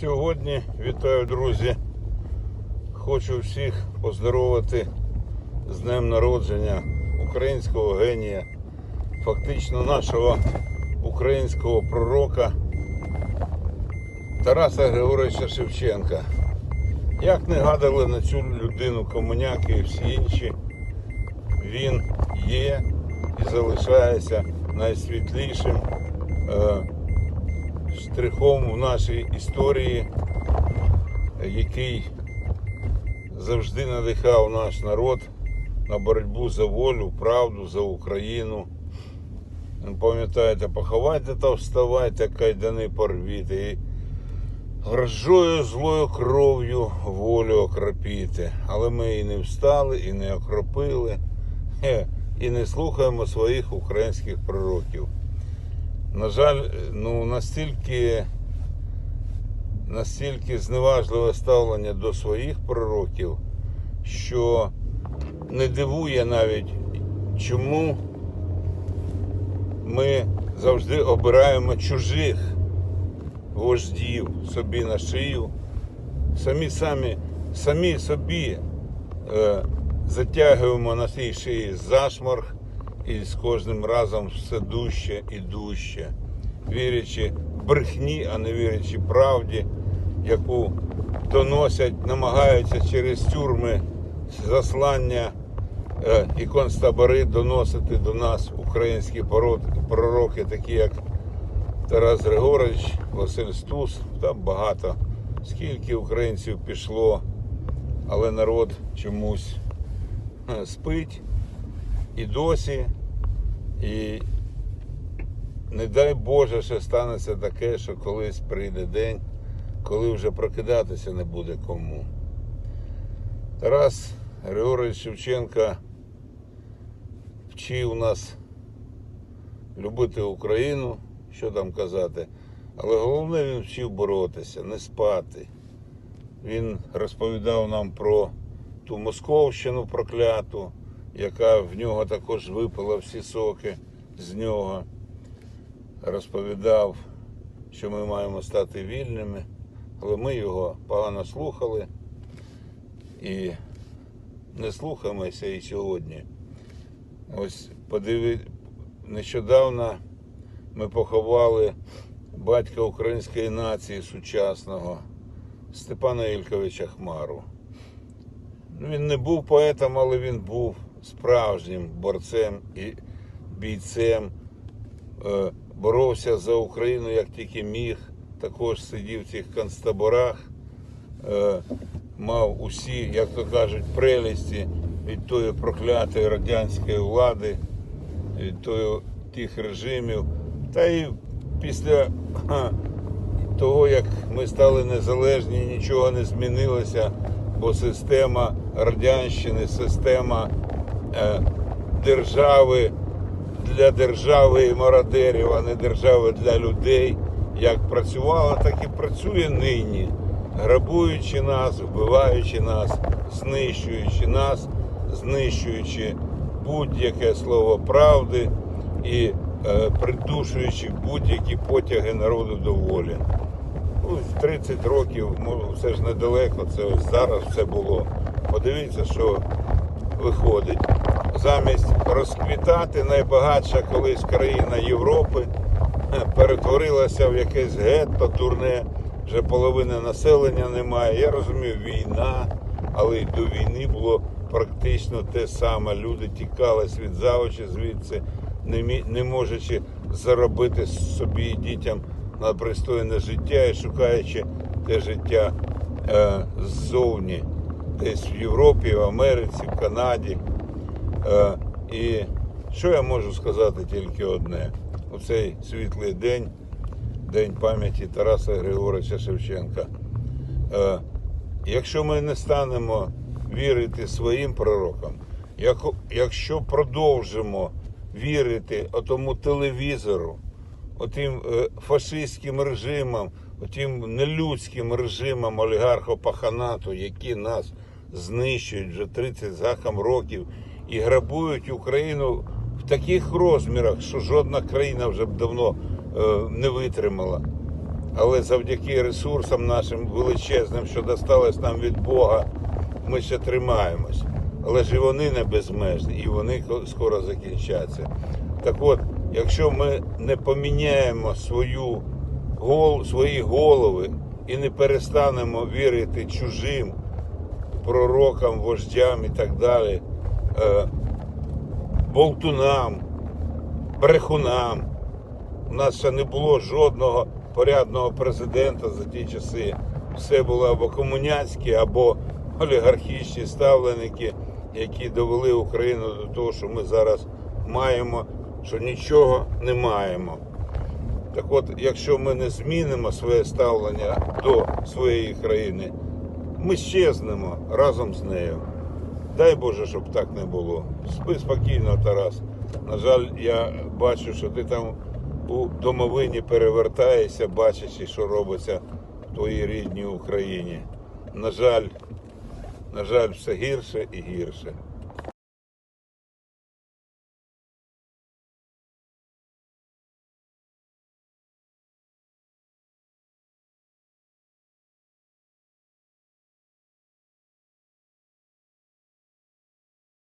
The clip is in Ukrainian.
Сьогодні вітаю, друзі. Хочу всіх поздоровити з Днем народження українського генія, фактично нашого українського пророка Тараса Григоровича Шевченка. Як не гадали на цю людину комуняки і всі інші, він є і залишається найсвітлішим. е, штрихом в нашій історії, який завжди надихав наш народ на боротьбу за волю, правду, за Україну. Пам'ятаєте, поховайте та вставайте, кайдани порвіте, і грожою злою кров'ю волю окропіти. Але ми і не встали, і не окропили, і не слухаємо своїх українських пророків. На жаль, ну настільки, настільки зневажливе ставлення до своїх пророків, що не дивує навіть, чому ми завжди обираємо чужих вождів собі на шию, самі самі, самі собі е, затягуємо на цій шиї зашморг і з кожним разом все дужче і дужче, вірячи брехні, а не вірячи правді, яку доносять, намагаються через тюрми заслання е, і концтабори доносити до нас українські пророки, такі як Тарас Григорович, Василь Стус, там багато. Скільки українців пішло, але народ чомусь е, спить і досі. І не дай Боже, що станеться таке, що колись прийде день, коли вже прокидатися не буде кому. Тарас Григорович Шевченка вчив нас любити Україну, що там казати, але головне він вчив боротися, не спати. Він розповідав нам про ту Московщину прокляту, яка в нього також випила всі соки з нього. Розповідав, що ми маємо стати вільними, але ми його погано слухали і не слухаємося і сьогодні. Ось подиви... нещодавно ми поховали батька української нації сучасного Степана Ільковича Хмару. Він не був поетом, але він був справжнім борцем і бійцем. Е, Боровся за Україну як тільки міг. Також сидів в цих концтаборах, е, мав усі, як то кажуть, прелісті від тої проклятої радянської влади, від тої, тих режимів. Та й після того, як ми стали незалежні, нічого не змінилося, бо система радянщини, система е, держави для держави і мародерів, а не держави для людей, як працювала, так і працює нині, грабуючи нас, вбиваючи нас, знищуючи нас, знищуючи будь-яке слово правди і е, придушуючи будь-які потяги народу до волі. Ну, 30 років, ну, це ж недалеко, це ось зараз все було. Подивіться, що виходить. Замість розквітати найбагатша колись країна Європи е, перетворилася в якесь гетто дурне, вже половини населення немає. Я розумію, війна, але й до війни було практично те саме. Люди тікали світ за очі звідси, не можучи заробити собі і дітям на пристойне життя і шукаючи те життя е, ззовні, десь в Європі, в Америці, в Канаді. Е, і що я можу сказати тільки одне: у цей світлий день, день пам'яті Тараса Григоровича Шевченка. Е, якщо ми не станемо вірити своїм пророкам, якщо продовжимо вірити отому телевізору, отим е, фашистським режимам, отим нелюдським режимам олігархопаханату, які нас знищують вже 30 з гаком років і грабують Україну в таких розмірах, що жодна країна вже б давно е, не витримала. але завдяки ресурсам нашим величезним, що досталось нам від Бога, ми ще тримаємось. Але ж і вони не безмежні, і вони скоро закінчаться. Так от, якщо ми не поміняємо свою, гол, свої голови і не перестанемо вірити чужим пророкам, вождям і так далі, болтунам, брехунам, у нас ще не було жодного порядного президента за ті часи. Все було або комуняцькі, або олігархічні ставленики, які довели Україну до того, що ми зараз маємо, що нічого не маємо. Так от, якщо ми не змінимо своє ставлення до своєї країни, ми щезнемо разом з нею. Дай Боже, щоб так не було. Спи спокійно, Тарас. На жаль, я бачу, що ти там у домовині перевертаєшся, бачачи, що робиться в твоїй рідній Україні. На жаль, на жаль, все гірше і гірше.